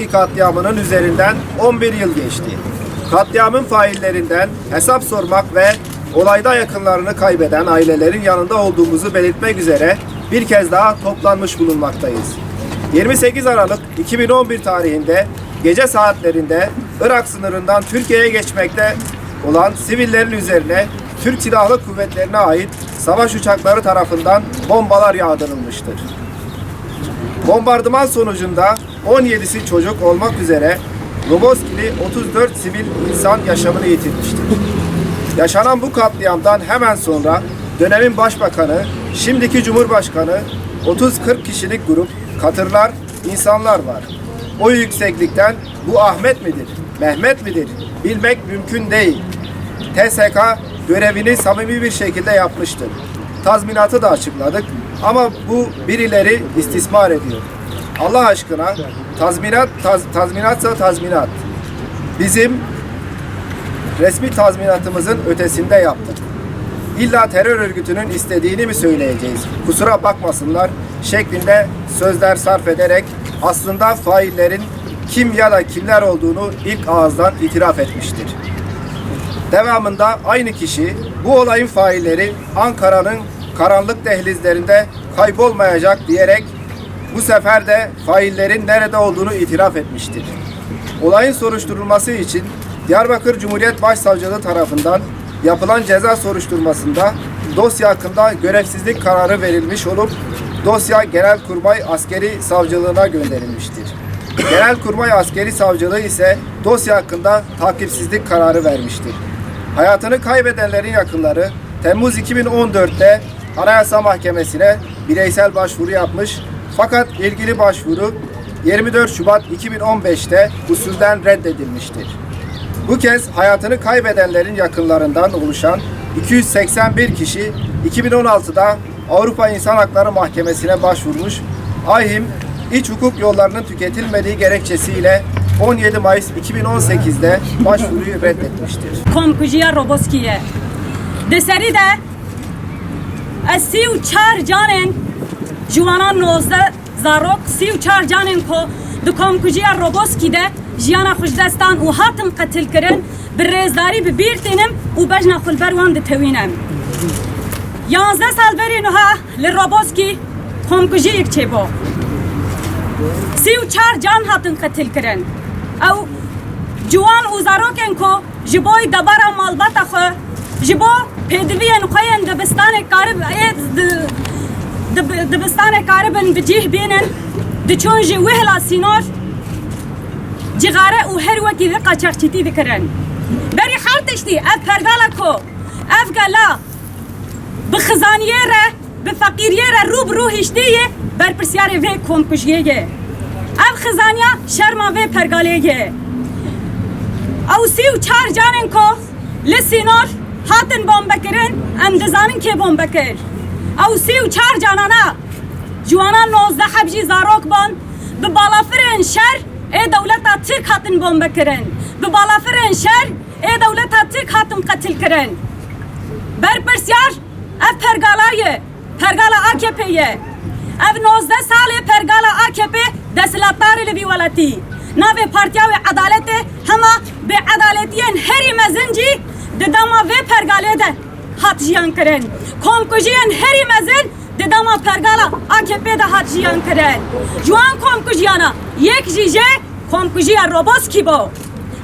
Roboski katliamının üzerinden 11 yıl geçti. Katliamın faillerinden hesap sormak ve olayda yakınlarını kaybeden ailelerin yanında olduğumuzu belirtmek üzere bir kez daha toplanmış bulunmaktayız. 28 Aralık 2011 tarihinde gece saatlerinde Irak sınırından Türkiye'ye geçmekte olan sivillerin üzerine Türk Silahlı Kuvvetlerine ait savaş uçakları tarafından bombalar yağdırılmıştır. Bombardıman sonucunda 17'si çocuk olmak üzere Roboskili 34 sivil insan yaşamını yitirmiştir. Yaşanan bu katliamdan hemen sonra dönemin başbakanı, şimdiki cumhurbaşkanı 30-40 kişilik grup katırlar, insanlar var. O yükseklikten bu Ahmet midir, Mehmet midir bilmek mümkün değil. TSK görevini samimi bir şekilde yapmıştır. Tazminatı da açıkladık ama bu birileri istismar ediyor. Allah aşkına tazminat taz, tazminatsa tazminat. Bizim resmi tazminatımızın ötesinde yaptık. İlla terör örgütünün istediğini mi söyleyeceğiz? Kusura bakmasınlar şeklinde sözler sarf ederek aslında faillerin kim ya da kimler olduğunu ilk ağızdan itiraf etmiştir. Devamında aynı kişi bu olayın failleri Ankara'nın karanlık dehlizlerinde kaybolmayacak diyerek bu sefer de faillerin nerede olduğunu itiraf etmiştir. Olayın soruşturulması için Diyarbakır Cumhuriyet Başsavcılığı tarafından yapılan ceza soruşturmasında dosya hakkında görevsizlik kararı verilmiş olup dosya Genelkurmay Askeri Savcılığına gönderilmiştir. Genelkurmay Askeri Savcılığı ise dosya hakkında takipsizlik kararı vermiştir. Hayatını kaybedenlerin yakınları Temmuz 2014'te Anayasa Mahkemesi'ne bireysel başvuru yapmış fakat ilgili başvuru 24 Şubat 2015'te usulden reddedilmiştir. Bu kez hayatını kaybedenlerin yakınlarından oluşan 281 kişi 2016'da Avrupa İnsan Hakları Mahkemesi'ne başvurmuş, AYHİM iç hukuk yollarının tüketilmediği gerekçesiyle 17 Mayıs 2018'de başvuruyu reddetmiştir. Komkujiya Roboskiye. Deseri de 34 canın چار جانێن جوانان نۆزدە زارۆک سی و چار جانێن کۆ di کۆمکوژیە ڕۆبۆسکیدە ژیانە خوشدەستان و هاتم قەتلکردن bi rêzdarî bi bîr tênim û bejna xulber wan ditewînin. Yanzde sal berî niha li Roboskî komkujiyek çêbû. Sî û çar can hatin qetilkirin. Ew ciwan û zarokên ku ji bo debara malbata xwe ji bo pêdiviyên xwe yên dibistanê karib ê di- dib- dibistanê karibin bi cih bînin diçûn jî wihla sînor cigare û her wekî ve qaçaxçîtî dikirin. Berî her tiştî ev pergala ku ev gala bi xizaniyê re bi feqîriyê re rû bi rû hiştiye berpirsyarê vê komkujiyê ye. Ev xizaniya şerma vê pergalê ye. Ew sî û çar canên hatin bombekirin em dizanin kê bombekir. Ew sî û çar canana ciwanan nozde hebjî zarok bon bi balafirên şer ê dewleta Tirk hatin bombekirin. Bi balafirên şer ê dewleta Tirk hatin qetilkirin. Berpirsyar ev pergala ye. Pergala AKP ye. Ev 19 salê pergala AKP desthilatdarê li vî welatî. Navê Partiya ve Adaletê hema bê edaletiyên herî mezin cî di dema vê pergalê de hat jiyan kirin. Komkujiyên herî mezin di dema pergala AKP de hat jiyan kirin. Ji wan komkujiyana yek jî jê komkujiya Roboskî bo.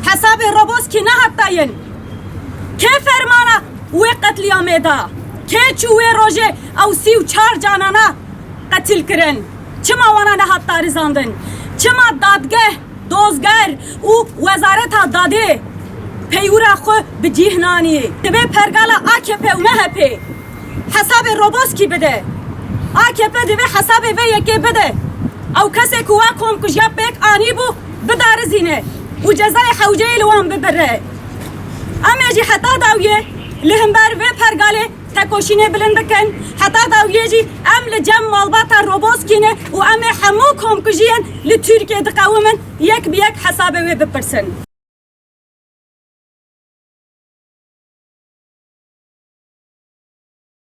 Hesabê Roboskî nehattayin. Kê fermana wê qetliyamê da? Kê çû wê rojê ew sî û çar canana qetil kirin? Çima wana nehat darizandin? Çima dadgeh, dozger û wezareta dadê xwe bi cih nanî? Divê pergala AKP û MHP hesabê Roboskî bide. AKP divê hesabê vê yekê bide. Ew kesê ku we komkujiya pêk anî bû bidarizîne û cezayê hewceyê li wan bibire. Em ê jî heta dawiye li hember vê pergalê tekoşînê bilind dikin heta dawiye jî em li cem malbata Roboskîne û em ê hemû komkujiyên li Türkiye diqewimin